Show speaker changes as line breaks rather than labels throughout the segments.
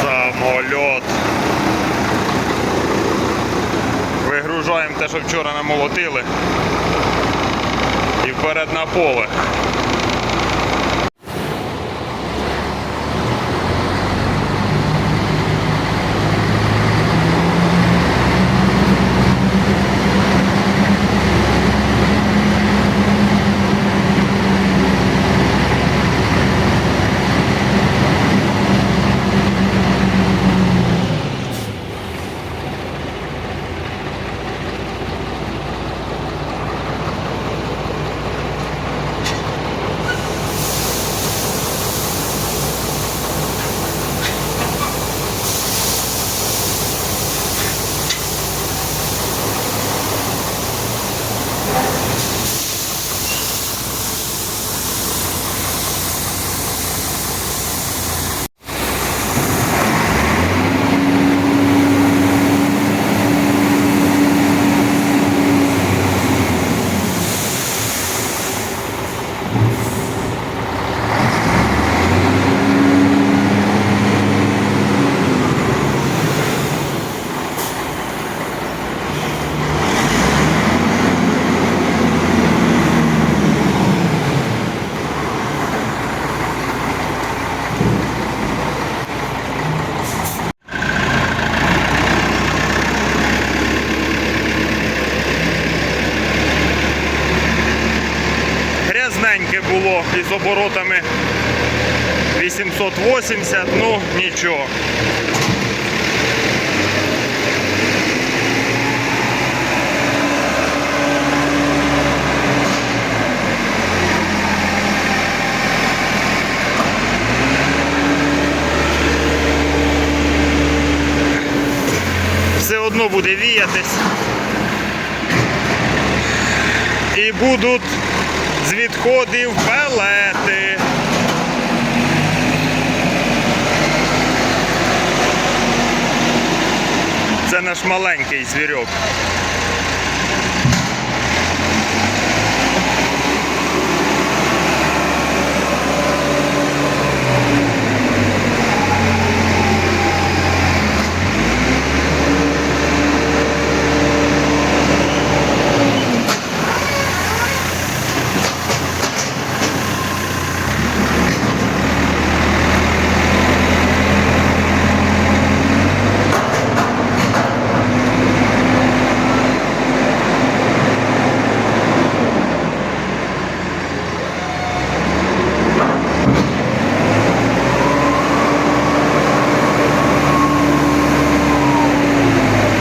Самольот. Вигружаємо те, що вчора намолотили. І вперед на поле. Грязненьке було із оборотами 880, ну нічого. Все одно буде віятись. І будуть з відходів пелети. Наш маленький звірок.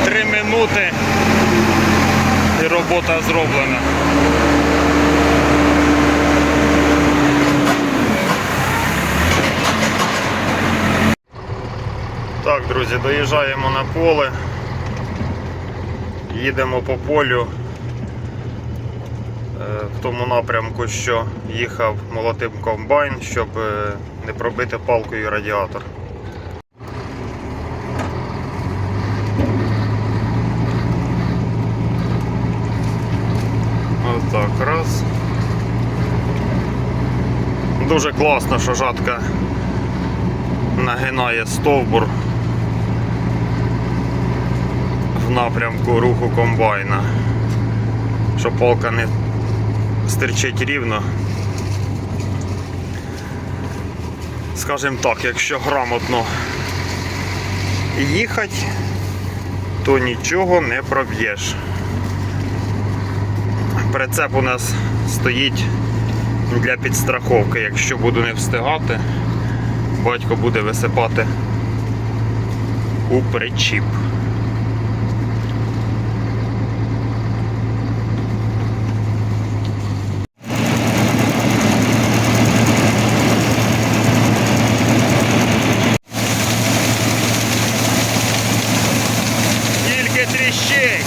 Три минути і робота зроблена. Так, друзі, доїжджаємо на поле. Їдемо по полю е, в тому напрямку, що їхав молотим комбайн, щоб е, не пробити палкою радіатор. Отак, раз. Дуже класно, що жатка нагинає стовбур в напрямку руху комбайна. Щоб палка не стирчить рівно. Скажімо так, якщо грамотно їхати, то нічого не проб'єш. Прицеп у нас стоїть для підстраховки. Якщо буду не встигати, батько буде висипати у причіп. Тільки тріщить!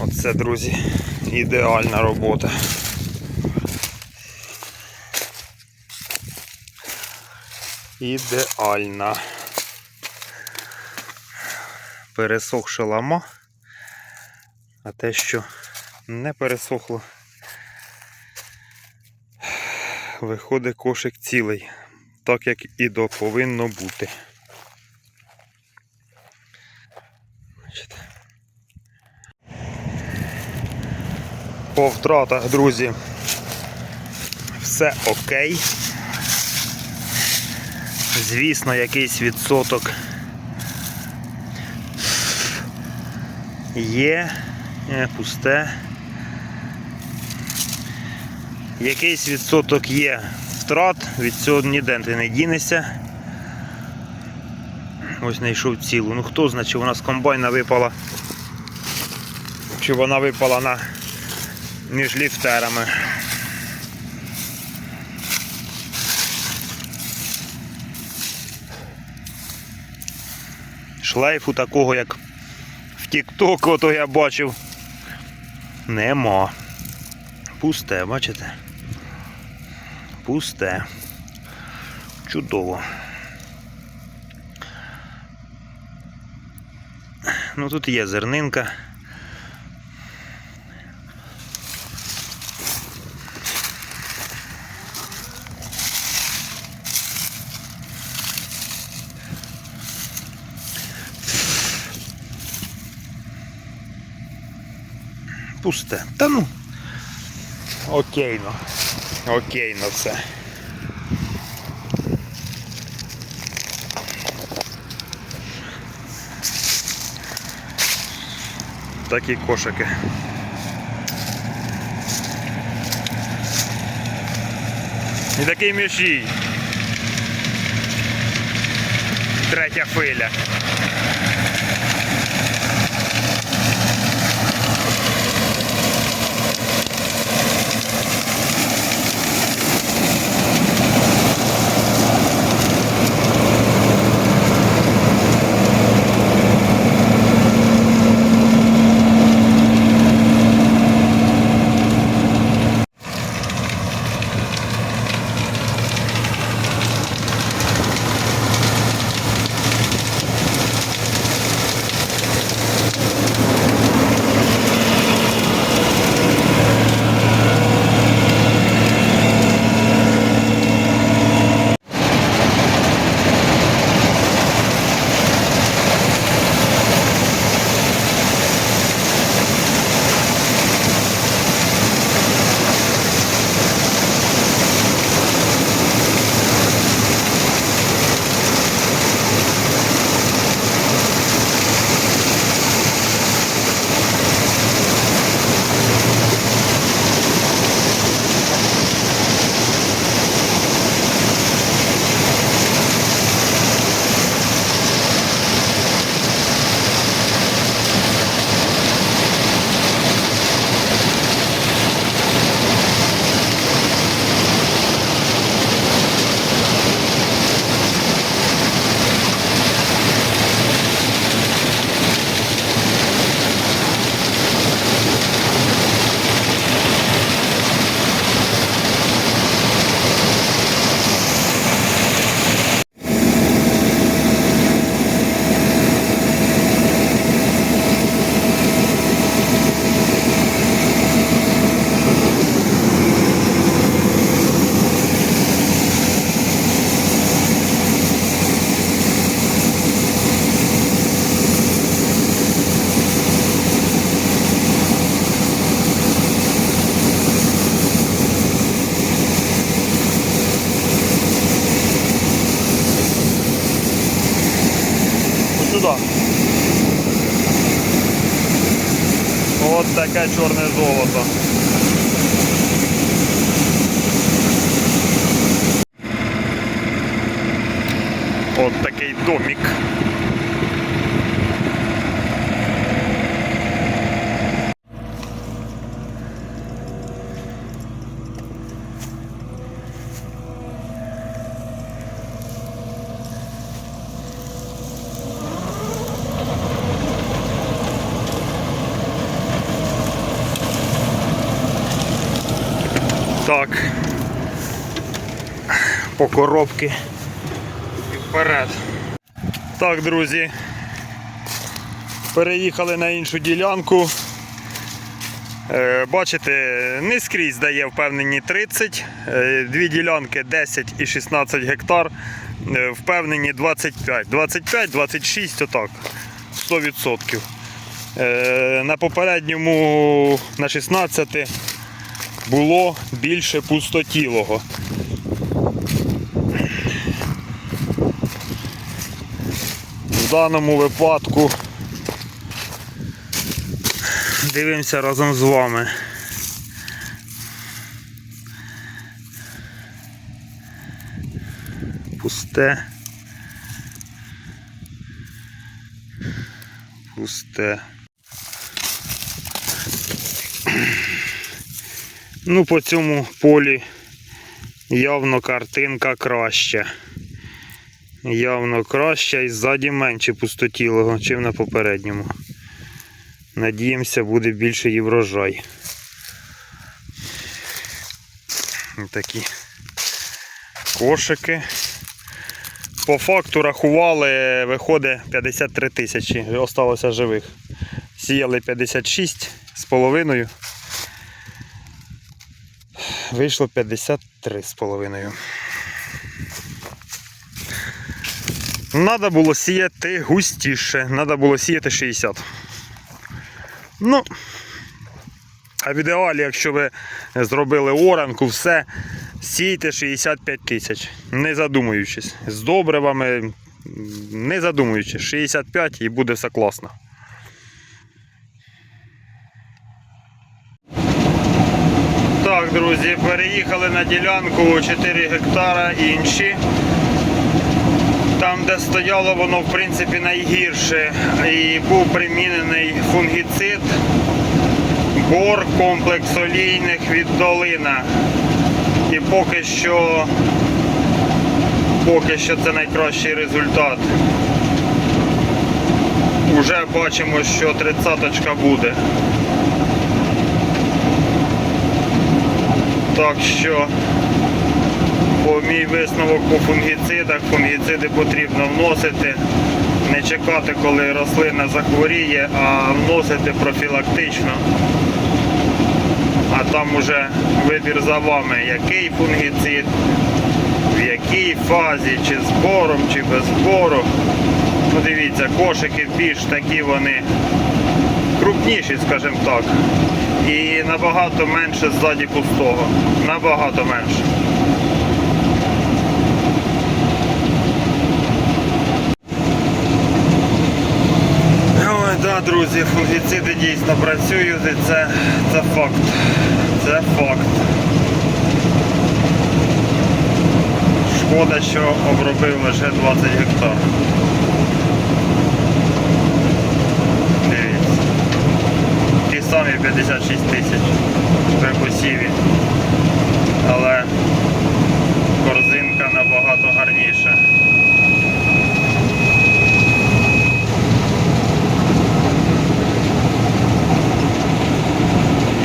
Оце, друзі, ідеальна робота. Ідеальна. Пересохша лама, а те, що не пересохло, виходить кошик цілий, так як і до повинно бути. Бачите. По втратах, друзі, все окей. Звісно, якийсь відсоток є, е, пусте. Якийсь відсоток є втрат, від цього ніде ти не дінешся. Ось знайшов цілу. Ну хто знає, чи вона з комбайна випала, чи вона випала на між ліфтерами. Шлейфу такого, як в Тік-Ток, ото я бачив. Нема. Пусте, бачите? Пусте. Чудово. Ну тут є зернинка. Пусте. Та ну. Окейно. Окейно все. Такі кошики. І такий мішій. Третя хвиля. Таке чорне золото. От такий домик. Так. По коробки і вперед. Так, друзі. Переїхали на іншу ділянку. Е, Бачите, не скрізь дає впевнені 30, е, дві ділянки 10 і 16 гектар, е, впевнені 25. 25, 26, отак, 100%. Е, На попередньому на 16 було більше пустотілого. Даному випадку дивимося разом з вами. Пусте. Пусте. Ну, по цьому полі явно картинка краща. Явно краща і ззаді менше пустотілого, чим на попередньому. Надіємося, буде більше і врожай. Такі кошики. По факту рахували, виходить 53 тисячі. Осталося живих. Сіяли 56 з половиною. Вийшло 53 з половиною. Надо було сіяти густіше. Надо було сіяти 60. Ну, а в ідеалі, якщо ви зробили оранку, все, сійте 65 тисяч, не задумуючись. З добривами, не задумуючись, 65 і буде все класно. Так, друзі, переїхали на ділянку 4 гектара інші. Там, де стояло воно, в принципі, найгірше. І був примінений фунгіцид, бор, комплекс олійних від долина. І поки що, поки що це найкращий результат. Уже бачимо, що тридцяточка буде. Так що по мій висновок по фунгіцидах, фунгіциди потрібно вносити, не чекати, коли рослина захворіє, а вносити профілактично. А там уже вибір за вами, який фунгіцид, в якій фазі, чи з бором, чи без бору. Ну, дивіться, кошики більш такі вони крупніші, скажімо так. І набагато менше ззаді пустого. Набагато менше. Друзі, фунгіциди дійсно працюють і це, це факт. Це факт. Шкода, що обробив лише 20 гектар. Дивіться. Ті самі 56 тисяч при посіві. Але корзинка набагато гарніша.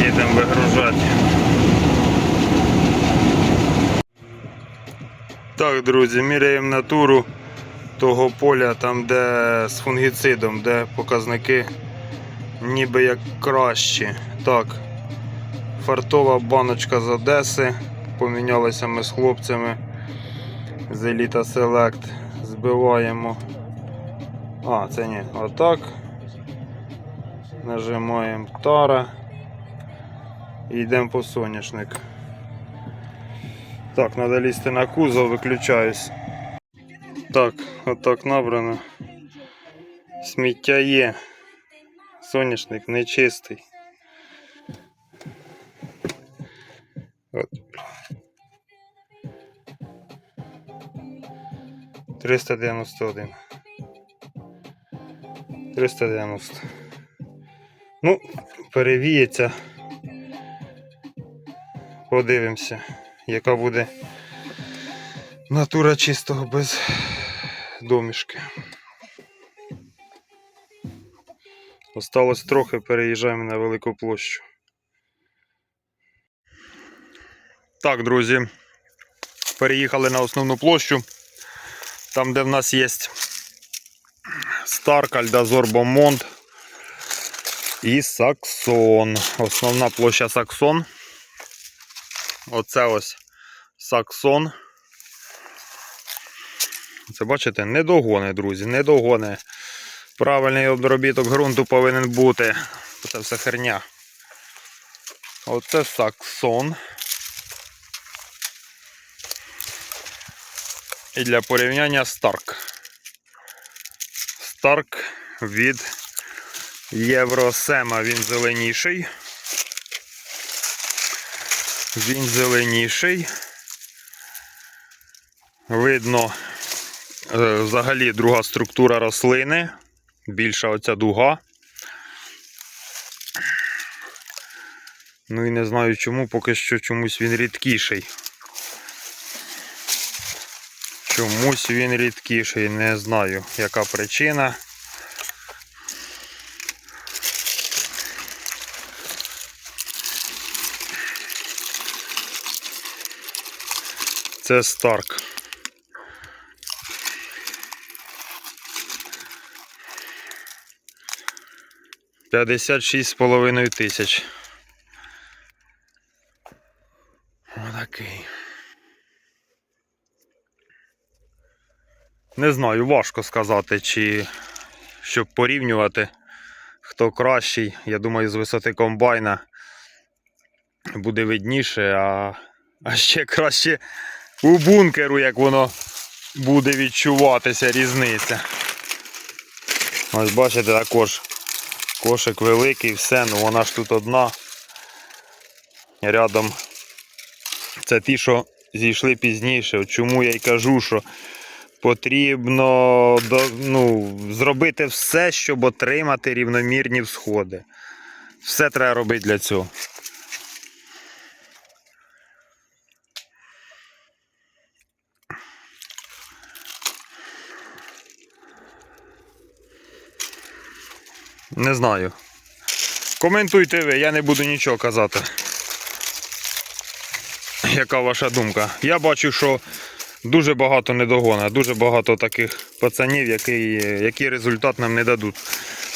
Їдемо вигружати. Так, друзі, міряємо натуру того поля, там де з фунгіцидом, де показники ніби як кращі. Так, фартова баночка з Одеси. Помінялися ми з хлопцями з Elita Select. Збиваємо. А, це ні, отак. Нажимаємо тара. І йдемо по соняшник. Так, треба лізти на кузов, виключаюсь. Так, отак набрано. Сміття є. Соняшник нечистий. От. 391. 390. Ну, перевіється. Подивимося яка буде натура чистого без домішки. Осталось трохи, переїжджаємо на велику площу. Так, друзі, переїхали на основну площу. Там, де в нас є Старк, Альдазор, Бомонд і Саксон. Основна площа Саксон. Оце ось Саксон. Це бачите, не догони, друзі, не догони. Правильний обробіток ґрунту повинен бути. Це все херня. Оце Саксон. І для порівняння Старк. Старк від Євросема. Він зеленіший. Він зеленіший. Видно е, взагалі друга структура рослини. Більша оця дуга. Ну і не знаю чому, поки що чомусь він рідкіший. Чомусь він рідкіший, не знаю, яка причина. Це Старк. П'ятдесят шість з половиною тисяч. Отакий. Не знаю, важко сказати, чи щоб порівнювати, хто кращий. Я думаю, з висоти комбайна буде видніше, а, а ще краще у бункеру, як воно буде відчуватися різниця. Ось бачите, також кошик великий, все, ну вона ж тут одна. Рядом це ті, що зійшли пізніше. Чому я й кажу, що потрібно ну, зробити все, щоб отримати рівномірні всходи. Все треба робити для цього. Не знаю. Коментуйте ви, я не буду нічого казати. Яка ваша думка? Я бачу, що дуже багато недогона, дуже багато таких пацанів, які, які результат нам не дадуть.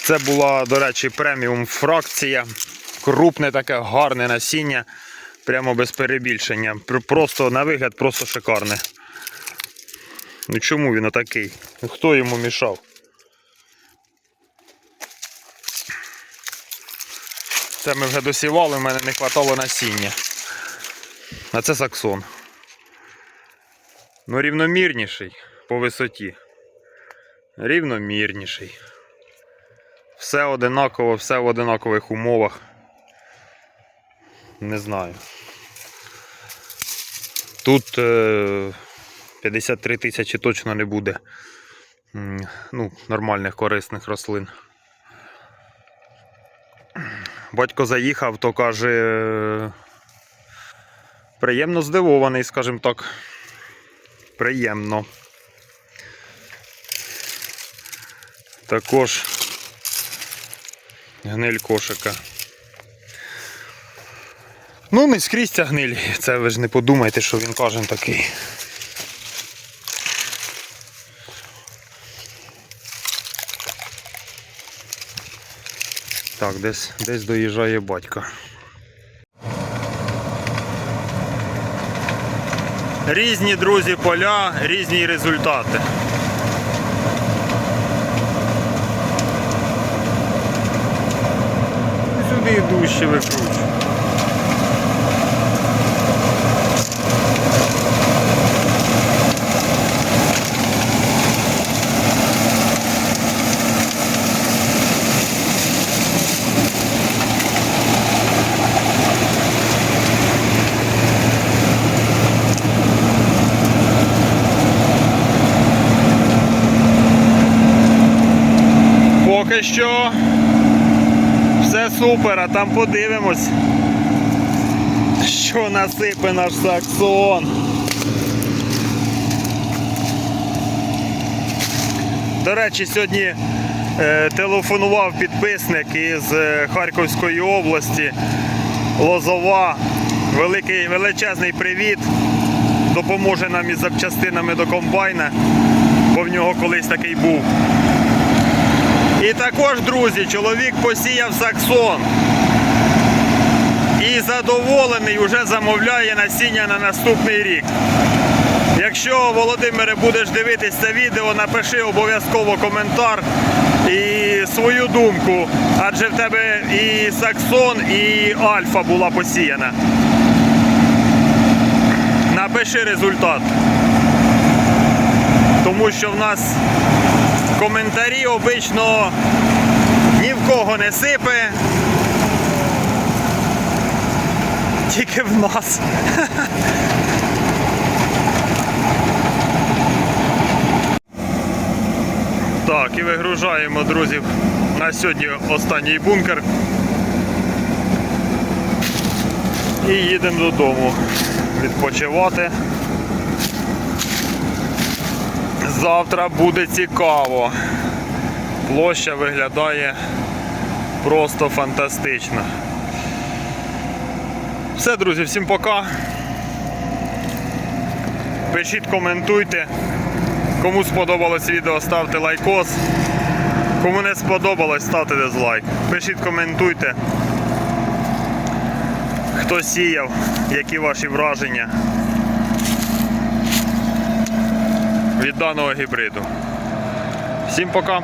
Це була, до речі, преміум фракція. Крупне таке гарне насіння, прямо без перебільшення. Просто на вигляд просто шикарне. Ну чому він отакий? Хто йому мішав? Це ми вже досівали, в мене не вистачало насіння. А це саксон. Ну, рівномірніший по висоті. Рівномірніший. Все одинаково, все в одинакових умовах. Не знаю. Тут е, 53 тисячі точно не буде. Ну, нормальних корисних рослин. Батько заїхав, то каже. е, Приємно здивований, скажімо так. Приємно. Також гниль кошика. Ну, не скрізь ця гниль. Це ви ж не подумайте, що він каже такий. Так, десь, десь доїжджає батько. Різні друзі поля, різні результати. Сюди дужче викручу. каже, що все супер, а там подивимось, що насипе наш саксон. До речі, сьогодні е, телефонував підписник із е, Харківської області Лозова. Великий величезний привіт. Допоможе нам із запчастинами до комбайна, бо в нього колись такий був. І також, друзі, чоловік посіяв саксон. І задоволений вже замовляє насіння на наступний рік. Якщо, Володимире, будеш дивитись це відео, напиши обов'язково коментар і свою думку, адже в тебе і Саксон, і Альфа була посіяна. Напиши результат. Тому що в нас коментарі обично ні в кого не сипе. Тільки в нас. Так, і вигружаємо, друзі, на сьогодні останній бункер. І їдемо додому відпочивати. Завтра буде цікаво. Площа виглядає просто фантастично. Все, друзі, всім пока. Пишіть, коментуйте. Кому сподобалось відео, ставте лайкос. Кому не сподобалось, ставте дизлайк. Пишіть, коментуйте. Хто сіяв, які ваші враження від даного гібриду. Всім пока!